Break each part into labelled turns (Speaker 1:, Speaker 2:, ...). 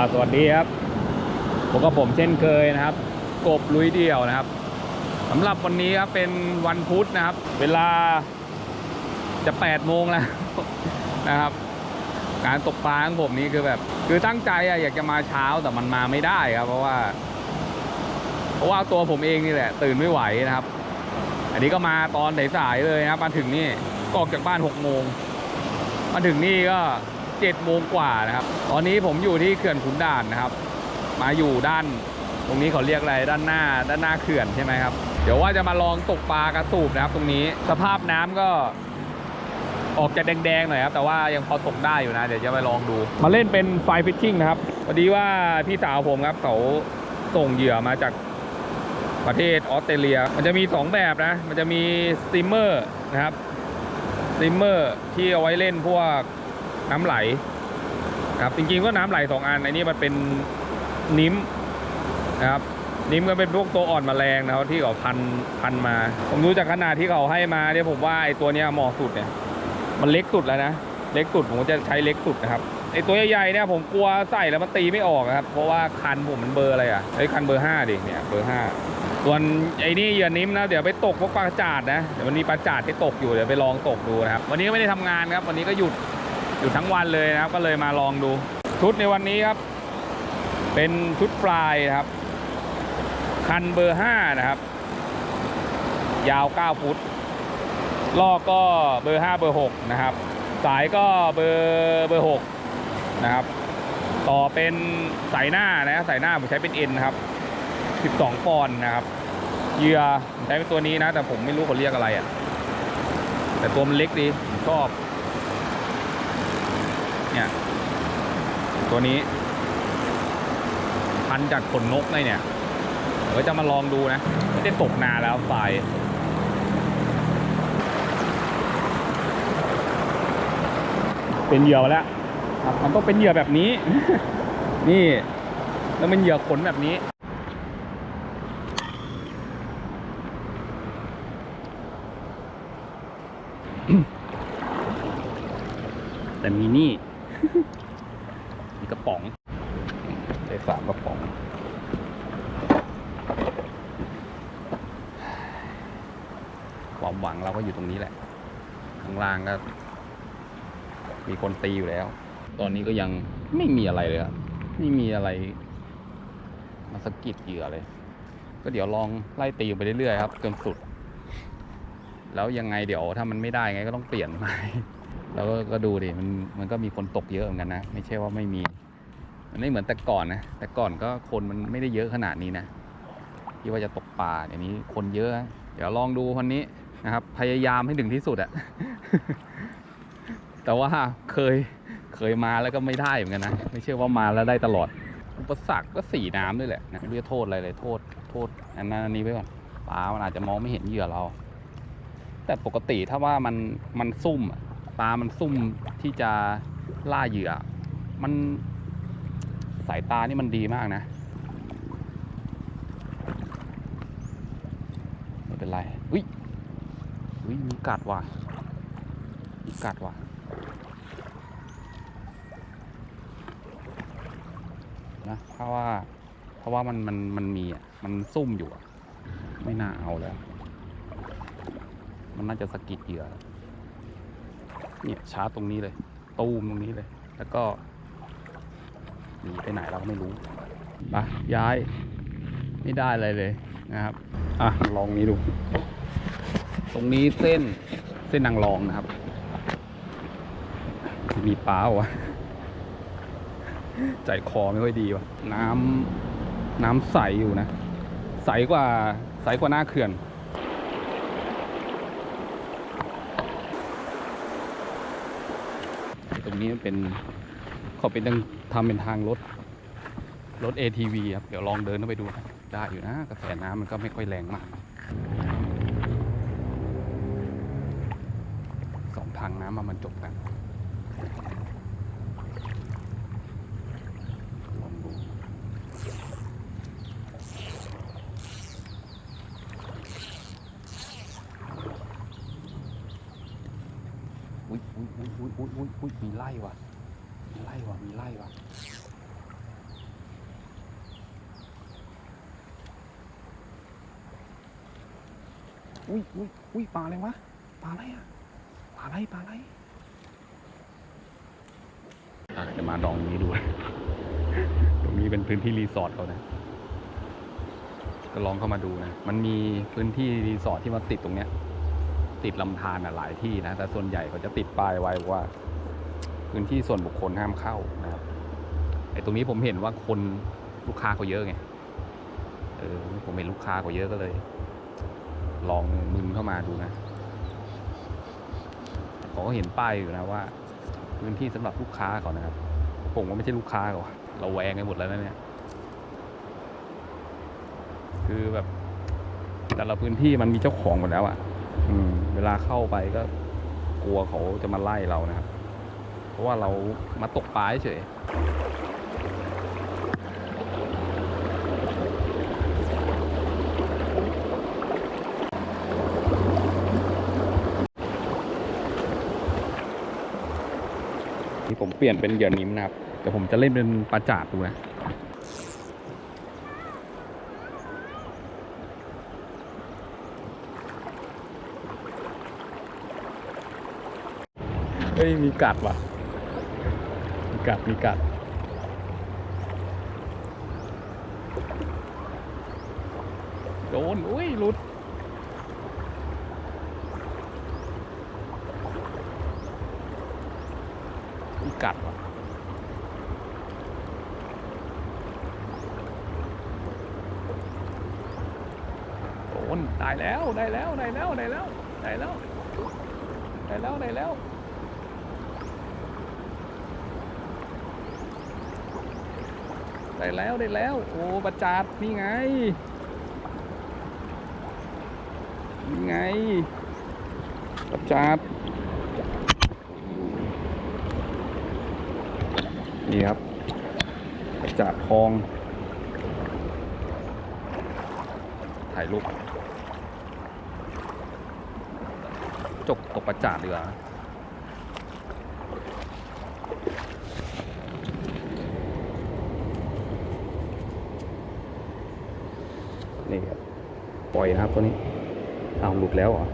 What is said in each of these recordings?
Speaker 1: าสวัสดีครับผมกับผมเช่นเคยนะครับ กบลุยเดียวนะครับสำหรับวันนี้ครับเป็นวันพุธนะครับ เวลาจะ8โมงแล้วนะครับ การตกปลาของผมนี่คือแบบ คือตั้งใจอะอยากจะมาเช้าแต่มันมาไม่ได้ครับ เพราะว่า เพราะว่าตัวผมเองนี่แหละ ตื่นไม่ไหวนะครับ อันนี้ก็มาตอนสายๆเลยนะครับมาถึงนี่ก็ออกจากบ้าน6โมงมาถึงนี่ก็ 7โมงกว่านะครับ ตอนนี้ผมอยู่ที่เขื่อนขุนด่านนะครับ มาอยู่ด้าน ตรงนี้เขาเรียกอะไรด้านหน้า ด้านหน้าเขื่อนใช่ไหมครับ เดี๋ยวว่าจะมาลองตกปลากระสูบนะครับ ตรงนี้ สภาพน้ำก็ออกจะแดงๆหน่อยครับ แต่ว่ายังพอตกได้อยู่นะ เดี๋ยวจะไปลองดู มาเล่นเป็นไฟฟิชชิ่งนะครับพอดีว่าพี่สาวผมครับเขาส่งเหยื่อมาจากประเทศออสเตรเลีย มันจะมี 2 แบบนะ มันจะมีสตรีมเมอร์นะครับสตรีมเมอร์ที่เอาไว้เล่นพวก น้ำไหลครับจริงๆก็น้ำไหลสองอันอันนี้มันเป็นนิ้มนะครับนิ้มก็เป็นพวกตัวอ่อนแมลงนะครับที่เขาพันพันมา ผมดูจากขนาดที่เขาให้มาเนี่ยผมว่าไอ้ตัวเนี้ยเหมาะสุดเนี่ย มันเล็กสุดแล้วนะเล็กสุดผมจะใช้เล็กสุดนะครับไอ้ตัวใหญ่ๆเนี่ยผมกลัวใส่แล้วมันตีไม่ออกนะครับ เพราะว่าคันผมมันเบอร์อะไรอะไอ้คันเบอร์ห้าดิเนี่ยเบอร์ห้าส่วนไอ้นี่เหยื่อนิ้มนะเดี๋ยวไปตกพวกปลาจาดนะเดี๋ยวมันมีปลาจาดที่ตกอยู่เดี๋ยวไปลองตกดูนะครับวันนี้ก็ไม่ได้ทำงานครับ วันนี้ก็หยุด หยุดทั้งวันเลยนะครับ ก็เลยมาลองดู ชุดในวันนี้ครับ เป็นชุดปลายนะครับ คันเบอร์ห้านะครับ ยาว 9 ฟุตลอกก็เบอร์ 5 เบอร์ 6 นะครับ สายก็เบอร์เบอร์ 6 นะครับ ต่อเป็นสายหน้านะสายหน้าผมใช้เป็นเอ็นนะครับ 12 ปอนด์นะครับเหยื่อใช้เป็นตัวนี้นะ แต่ผมไม่รู้เขาเรียกอะไรอะ่ะแต่ตัวมันเล็กดีชอบ เนี่ย ตัวนี้ พันจากขนนกเลยเนี่ยเดี๋ยวจะมาลองดูนะ ไม่ได้ตกนาแล้วไฟเป็นเหยื่อแล้วครับมันต้องเป็นเหยื่อแบบนี้ นี่ แล้วเป็นเหยื่อขนแบบนี้ แต่มีนี่ มีกระป๋องได้สามกระป๋อง ความหวังเราก็อยู่ตรงนี้แหละ ข้างล่างก็ มีคนตีอยู่แล้ว ตอนนี้ก็ยังไม่มีอะไรเลยครับ ไม่มีอะไร มาสะกิดเหยื่อเลย ก็เดี๋ยวลองไล่ตีไปเรื่อยๆครับจนสุด แล้วยังไงเดี๋ยวถ้ามันไม่ได้ไงก็ต้องเปลี่ยนใหม่ แล้วก็ก็ดูดิมันมันก็มีคนตกเยอะเหมือนกันนะ ไม่ใช่ว่าไม่มี มันไม่เหมือนแต่ก่อนนะ แต่ก่อนก็คนมันไม่ได้เยอะขนาดนี้นะที่ว่าจะตกปลาเดี๋ยวนี้คนเยอะ เดี๋ยวลองดูวันนี้นะครับ พยายามให้ถึงที่สุดอะแต่ว่าเคยเคยมาแล้วก็ไม่ได้เหมือนกันนะ ไม่ใช่ว่ามาแล้วได้ตลอด อุปสรรคก็สีน้ำด้วยแหละนะไม่รู้จะโทษอะไรเลยโทษโทษอันนั้นอันนี้ไว้ก่อนปลามันอาจจะมองไม่เห็นเหยื่อเรา แต่ปกติถ้าว่ามันมันซุ่มอะ ปลามันซุ่มที่จะล่าเหยื่อ มันสายตานี่มันดีมากนะไม่เป็นไรอุ้ยอุ้ยมีกัดว่ะมีกัดว่ะนะเพราะว่าเพราะว่ามันมันมันมีอะมันซุ่มอยู่อะไม่น่าเอาแล้ว มันน่าจะสะกิดเหยื่อ เนี่ยชาร์จตรงนี้เลยตูมตรงนี้เลย แล้วก็หนีไปไหนเราก็ไม่รู้ไปย้ายไม่ได้อะไรเลยนะครับอะลองนี้ดู ตรงนี้เส้นเส้นนางรองนะครับ มีปลาวะใจคอไม่ค่อยดีว่ะน้ำน้ำใสอยู่นะ ใสกว่าใสกว่าหน้าเขื่อน ตรง นี้มันเป็นเขาเป็นทางทำเป็นทางรถรถ ATV ครับ เดี๋ยวลองเดินเข้าไปดูนะได้อยู่นะกระแสน้ำมันก็ไม่ค่อยแรงมากสองทางน้ำมามันจบกัน อุ้ยอุ้ยมีไล่ว่ะ มีไล่ว่ะ มีไล่ว่ะ อุ้ยอุ้ยอุ้ยปลาอะไรวะ ปลาอะไรอะ ปลาอะไร ปลาอะไรจะมาดองนี้ดู ตรงนี้เป็นพื้นที่รีสอร์ทเขานะ ก็ลองเข้ามาดูนะ มันมีพื้นที่รีสอร์ทที่มาติดตรงเนี้ย ติดลำธารหลายที่นะแต่ส่วนใหญ่เขาจะติดป้ายไว้ว่า พื้นที่ส่วนบุคคลห้ามเข้านะครับไอ้ตรงนี้ผมเห็นว่าคนลูกค้าเขาเยอะไงเออผมเห็นลูกค้าเขาเยอะก็เลย ลองมึนเข้ามาดูนะเขาก็เห็นป้ายอยู่นะว่า พื้นที่สำหรับลูกค้าเขานะครับ ผมก็ไม่ใช่ลูกค้าเขาเราแวงกันหมดแล้วนะเนี่ยคือแบบแต่ละพื้นที่มันมีเจ้าของหมดแล้วอะ่ะ อืม เวลาเข้าไปก็กลัวเขาจะมาไล่เรานะครับ เพราะว่าเรามาตกปลาเฉยที่ผมเปลี่ยนเป็นเหยื่อนิ้มนะครับ แต่ผมจะเล่นเป็นปลาจาดดูนะ ฮ้ย มีกัดว่ะ มีกัด มีกัด โดน อุ้ยหลุดมีกัดว่ะโดนได้แล้ว ได้แล้ว ได้แล้ว ได้แล้ว ได้แล้ว ได้แล้ว ได้แล้ว ได้แล้วได้แล้ว โอ้ประจาดนี่ไงนี่ไงประจาดนี่ครับประจาดทอง ถ่ายรูปจกตกประจาดดีกว่า นี่ครับ ป ล่อยนะครับตัวนี้เอาหลุดแล้วเหรอ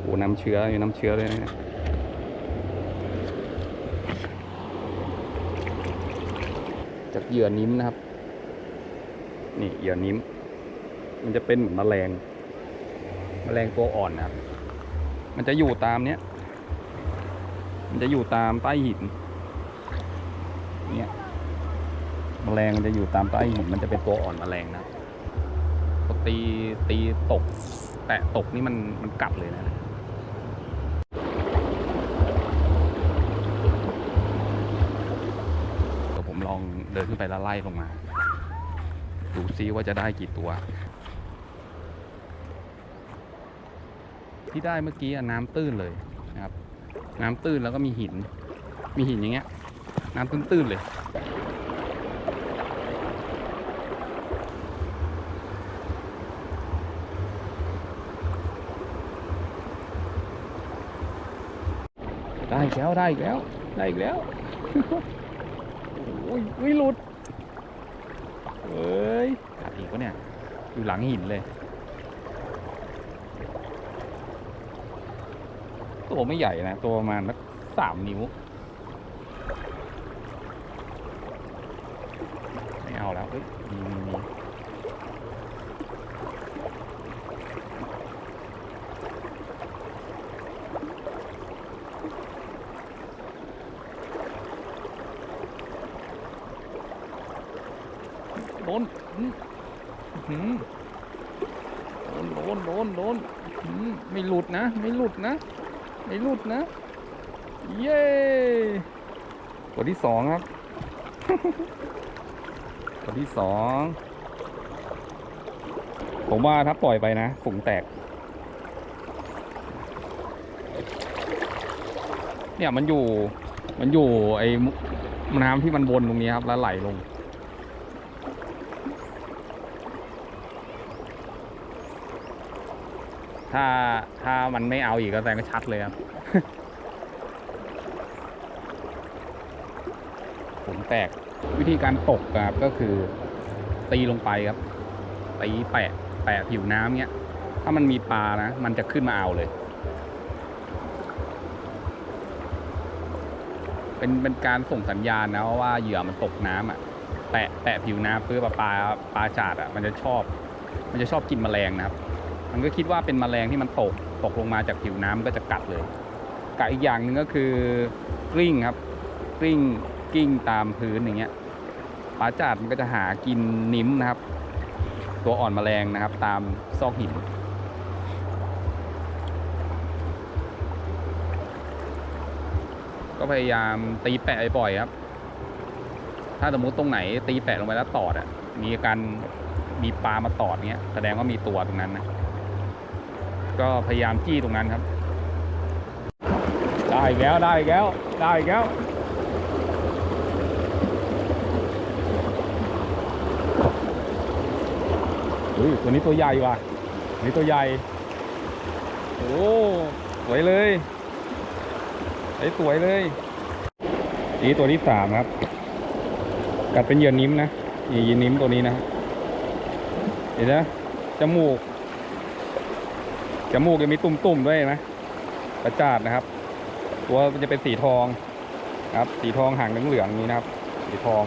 Speaker 1: โอ้น้ำเชื้ออยู่น้ำเชื้อเลยนะจากเหยื่อนิ้มนะครับ นี่เหยื่อนิ้ม มันจะเป็นเหมือนแมลงแมลงตัวอ่อนนะครับ มันจะอยู่ตามเนี้ย มันจะอยู่ตามใต้หิน เนี่ยแมลงมันจะอยู่ตามใต้หิน มันจะเป็นตัวอ่อนแมลงนะครับ ตีตีตก แตะตกนี่มันมันกัดเลยนะเดี๋ยวผมลองเดินขึ้นไปแล้วไล่ลงมา ดูซิว่าจะได้กี่ตัว ที่ได้เมื่อกี้น้ำตื้นเลยนะครับ น้ำตื้นแล้วก็มีหิน มีหินอย่างเงี้ย น้ำตื้นๆเลย ได้อีกแล้วได้อีกแล้วได้อีกแล้วโอ้ยอุ้ยหลุดเอ้ยกัดอีกวะเนี่ย อยู่หลังหินเลย ตัวไม่ใหญ่นะ ตัวประมาณสักสามนิ้ว ไม่เอาแล้วเอ้ยมีมีมีโดนอื้อหือ โดนโดนโดนโดนอื้อไม่หลุดนะ ไม่หลุดนะ ไม่หลุดนะ เย้ตัวที่สองครับตัวที่สองผมว่าถ้าปล่อยไปนะฝูงแตก เนี่ยมันอยู่ มันอยู่ไอ้มุน้ำที่มันวนตรงนี้ครับ แล้วไหลลง ถ้าถ้ามันไม่เอาอีกก็แสดงว่ชัดเลยครับผมแตกวิธีการตกครับก็คือ ตีลงไปครับ ตีแปะแปะผิวน้ำเงี้ย ถ้ามันมีปลานะ มันจะขึ้นมาเอาเลย เป็นเป็นการส่งสัญญาณนะว่าเหยื่อมันตกน้ำอะแตะแตะผิวน้ำเพื่อปลาปลาปลาจาดอะ มันจะชอบ มันจะชอบกินแมลงนะครับ มันก็คิดว่าเป็นแมลงที่มันตกตกลงมาจากผิวน้ำก็จะกัดเลยกับอีกอย่างหนึ่งก็คือกลิ้งครับกลิ้งกิ้งตามพื้นอย่างเงี้ยปลาจาดมันก็จะหากินนิ้มนะครับ ตัวอ่อนแมลงนะครับ ตามซอกหินก็พยายามตีแปะบ่อยครับ ถ้าสมมติตรงไหนตีแปะลงไปแล้วตอดอะ มีการมีปลามาตอดเงี้ย แสดงว่ามีตัวตรงนั้นนะ ก็พยายามจี้ตรงนั้นครับ ได้อีกแล้วได้อีกแล้วได้อีกแล้วอุ้ยตัวนี้ตัวใหญ่ว่ะนี้ตัวใหญ่โอ้สวยเลยไอ้สวยเลยนี่ตัวที่สามครับ กัดเป็นเหยื่อนิ้มนะนี่ยื่อนิ้มตัวนี้นะเห็นไหมจมูก จมูกยังมีตุ่มๆด้วยนไหมประจาดนะครับ ตัวมันจะเป็นสีทองครับ สีทองหางเหลืองๆนี้นะครับ สีทอง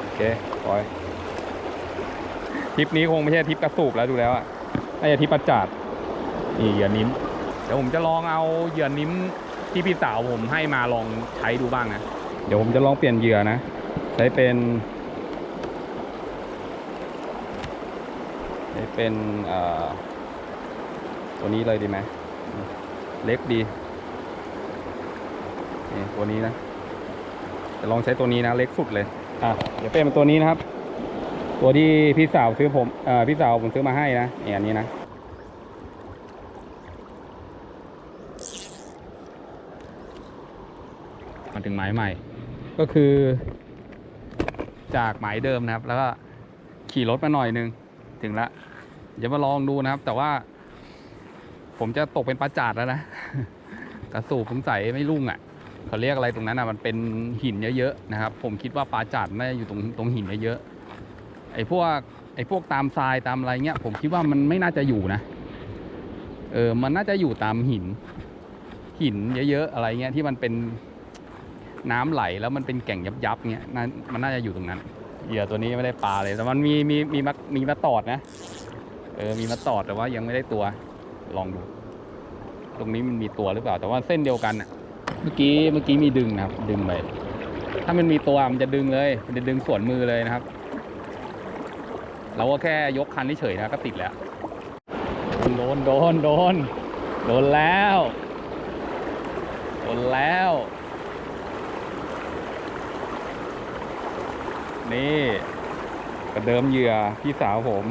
Speaker 1: โอเคปล่อยทริปนี้คงไม่ใช่ทริปกระสูบแล้วดูแล้วอะน่าจะทริปประจาดนี่เหยื่อนิ้มเดี๋ยวผมจะลองเอาเหยื่อนิ้มที่พี่สาวผมให้มาลองใช้ดูบ้างนะ เดี๋ยวผมจะลองเปลี่ยนเหยื่อนะ ใช้เป็น ใช้ เป็นตัวนี้เลยดีไหมเล็กดีนี่ตัวนี้นะจะลองใช้ตัวนี้นะเล็กสุดเลยอะเดี๋ยวเป็นตัวนี้นะครับ ตัวที่พี่สาวซื้อผมอ่อพี่สาวผมซื้อมาให้นะเนี่ยอันนี้นะมาถึงหมายใหม่ ก็คือ จากหมายเดิมนะครับ แล้วก็ขี่รถมาหน่อยนึง ถึงละ เดี๋ยวมาลองดูนะครับ แต่ว่า ผมจะตกเป็นปลาจาดแล้วนะกระสูบสงสัยไม่รุ่งอะเขาเรียกอะไรตรงนั้นอะมันเป็นหินเยอะๆนะครับ ผมคิดว่าปลาจาดน่าจะอยู่ตรงตรงหินเยอะๆไอ้พวกไอ้พวกตามทรายตามอะไรเงี้ย ผมคิดว่ามันไม่น่าจะอยู่นะเออมันน่าจะอยู่ตามหิน หินเยอะๆอะไรเงี้ยที่มันเป็นน้ำไหลแล้วมันเป็นแก่งยับๆเงี้ยนั่นมันน่าจะอยู่ตรงนั้นเหยื่อตัวนี้ไม่ได้ปลาเลย แต่มันมีมีมีมามีมาตอดนะ ออมีมาตอดแต่ว่ายังไม่ได้ตัวลองดู ตรงนี้มันมีตัวหรือเปล่า แต่ว่าเส้นเดียวกันอะเมื่อกี้เมื่อกี้มีดึงนะครับ ดึงไปถ้ามันมีตัวมันจะดึงเลย มันจะดึงส่วนมือเลยนะครับ เราก็แค่ยกคันเฉยๆนะก็ติดแล้วโดนโดนโดนโดนแล้วโดนแล้ว นี่ประเดิมเหยื่อพี่สาวผม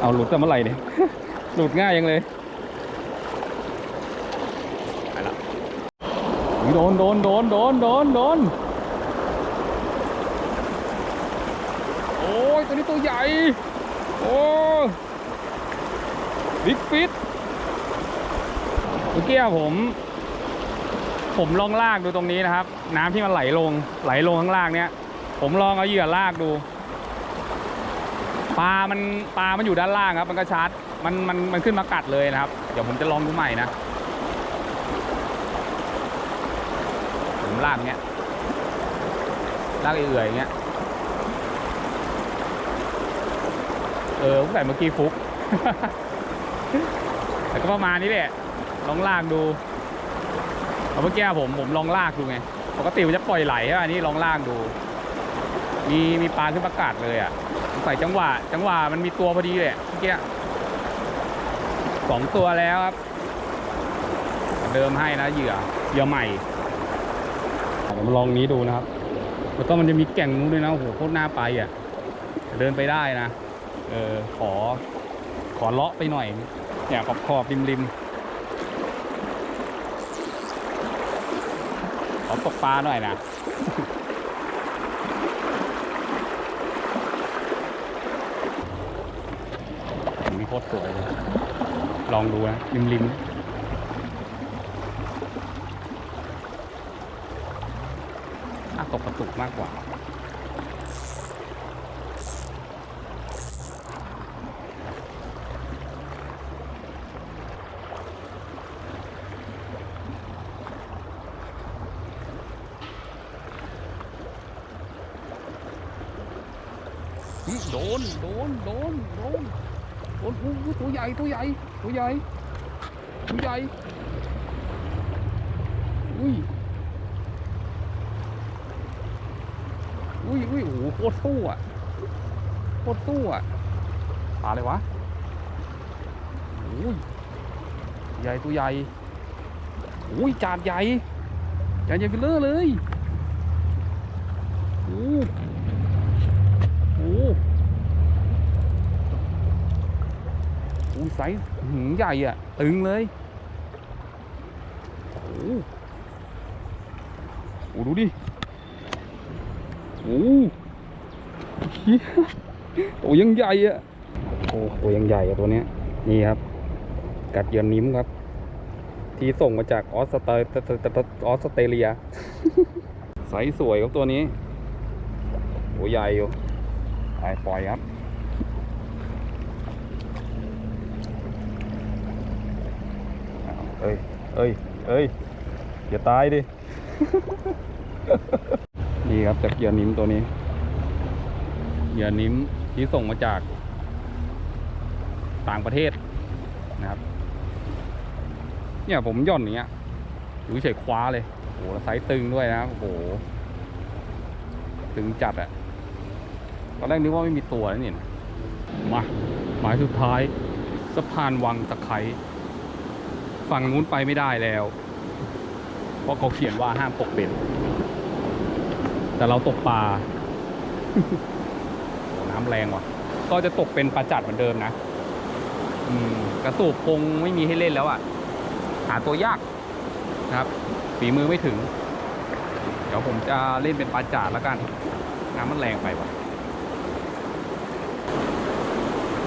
Speaker 1: เอาหลุดจะเมื่อไหร่เนี่ย หลุดง่ายยังเลยไปละอุ๊ยโดนโดนโดนโดนโดนโดนโอ้ยตัวนี้ตัวใหญ่ โอ้บิ๊กฟิตเมื่อกี้ผม ผมลองลากดูตรงนี้นะครับ น้ำที่มันไหลลง ไหลลงข้างล่างเนี้ย ผมลองเอาเหยื่อลากดู ปลา มันปลา มันอยู่ด้านล่างครับ มันก็ชาร์จ มัน มัน มันขึ้นมากัดเลยนะครับ เดี๋ยวผมจะลองดูใหม่นะ ผมลากเงี้ย ลากเอื่อยๆเงี้ย เออตั้งแต่เมื่อกี้ฟุก แต่ก็ประมาณนี้แหละ ลองลากดูเอาเมื่อกี้ผมผมลองลากดูไง ปกติมันจะปล่อยไหลใช่ไหมนนี้ลองลากดู มีมีปลาขึ้นประกาศเลยอะ ส่จังหวะ จังหวะมันมีตัวพอดีเลยเมื่อกี้สองตัวแล้วครับ เดิมให้นะเหยื่อเหยื่อใหม่ผมลองนี้ดูนะครับแล้วก็มันจะมีแก่งนู้นด้วยนะโอ้โหโคตรน่าไปอะ เดินไปได้นะเออขอ ขอเลาะไปหน่อยเนี่ยขอบขอบริมริมขอตกปลาหน่อยนะ เกิลองดูนะริมริมน่าตกประตุกมากกว่าโดน โดน โดน โดน นโอู้หูตัวใหญ่ตัวใหญ่ตัวใหญ่ตัวใหญ่อุ้ยอุ้ยอุ้ยโอ้โหโคตรสู้อะโคตรสู้อะปลาอะไรวะอุ้ยใหญ่ตัวใหญ่อุ้ยจานใหญ่จานใหญ่เฟลเลอเลยโอ้โห อู้ไซส์หืใหญ่อะ ตึงเลยโอ้โหดูดิโอ้ยตัวยังใหญ่อะโอ้ตัวยังใหญ่อะตัวเนี้ยนี่ครับ กัดเยื่อนิ้มครับ ที่ส่งมาจากออสเตรออสเตรเลียไซส์สวยครับตัวนี้ตัวใหญ่อยู่ไปปล่อยครับ เอ้ย เอ้ย เอ้ย อย่าตายดิ นี่ครับจากเหยื่อนิ้มตัวนี้ เหยื่อนิ้มที่ส่งมาจาก ต่างประเทศนะครับ เนี่ยผมย่อนอย่างเงี้ยอยู่เฉยคว้าเลย โอ้โหไซส์ตึงด้วยนะ โอ้โห ตึงจัดอะตอนแรกนึกว่าไม่มีตัวนะนี่นะมา หมายสุดท้ายสะพานวังตะไคร้ ฝั่งนู้นไปไม่ได้แล้ว เพราะเขาเขียนว่าห้ามตกเบ็ดแต่เราตกปลาน้ำแรงว่ะ ก็จะตกเป็นปลาจัดเหมือนเดิมนะอืมกระสูบคงไม่มีให้เล่นแล้วอะ หาตัวยากนะครับฝีมือไม่ถึง เดี๋ยวผมจะเล่นเป็นปลาจาดแล้วกัน น้ำมันแรงไปว่ะ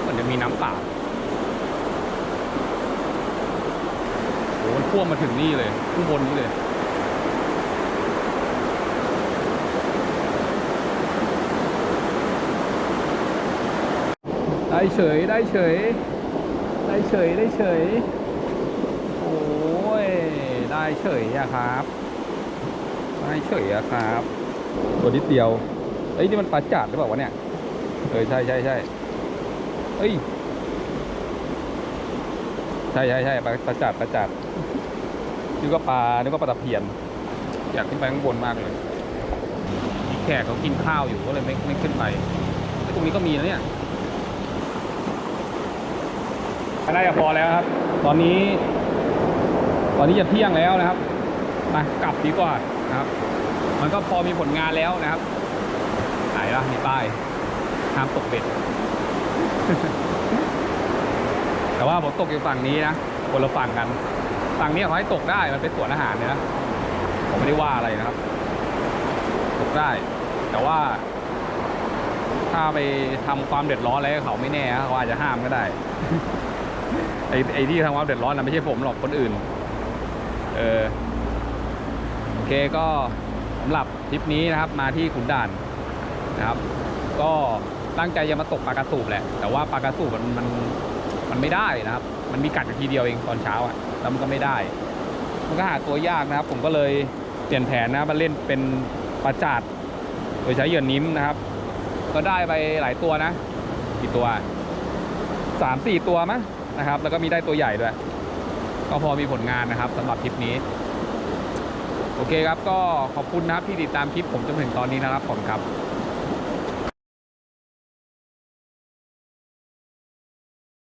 Speaker 1: มันจะมีน้ำเปล่า โอ้โห มันพ่วงมาถึงนี่เลยข้างบนนี้เลย ได้เฉยได้เฉย ได้เฉยได้เฉย โอ้ย ได้เฉยอะครับ ได้เฉยอะครับ ตัวนิดเดียว เอ้ยนี่มันปลาจัดหรือเปล่าวะเนี่ย เออใช่ใช่ใช่เอ้ย ใช่ใช่ใช่ปลาปลาจัดปลาจัดนึกว่าปลานึกว่าปลาตะเพียน อยากขึ้นไปข้างบนมากเลยมีแขกเขากินข้าวอยู่ก็เลยไม่ไม่ขึ้นไปตรงนี้ก็มีนะเนี่ยน่าจะพอแล้วครับ ตอนนี้ ตอนนี้จะเที่ยงแล้วนะครับมากลับดีกว่านะครับ มันก็พอมีผลงานแล้วนะครับไหนล่ะมีป้ายห้ามตกเบ็ด แต่ว่าผมตกอยู่ฝั่งนี้นะคนละฝั่งกัน ฝั่งนี้เขาให้ตกได้มันเป็นสวนอาหารเนี่ยนะผมไม่ได้ว่าอะไรนะครับ ตกได้ แต่ว่า ถ้าไปทำความเดือดร้อนอะไรเขาไม่แน่เขาอาจจะห้ามก็ได้ไอ้ไอ้ที่ทำความเดือดร้อนนะไม่ใช่ผมหรอกคนอื่น เออโอเคก็สำหรับทริปนี้นะครับ มาที่ขุนด่านนะครับ ก็ตั้งใจจะมาตกปลากระสูบแหละ แต่ว่าปลากระสูบมันมัน มันไม่ได้นะครับ มันมีกัดอยู่ทีเดียวเองตอนเช้าอะแล้วมันก็ไม่ได้ มันก็หาตัวยากนะครับ ผมก็เลยเปลี่ยนแผนนะมาเล่นเป็นปลาจาดโดยใช้เหยื่อนิ้มนะครับ ก็ได้ไปหลายตัวนะกี่ตัวสามสี่ตัวมั้งนะครับ แล้วก็มีได้ตัวใหญ่ด้วยก็พอมีผลงานนะครับสำหรับทริปนี้ โอเคครับก็ขอบคุณนะครับที่ติดตามคลิปผมจนถึงตอนนี้นะครับผมครับ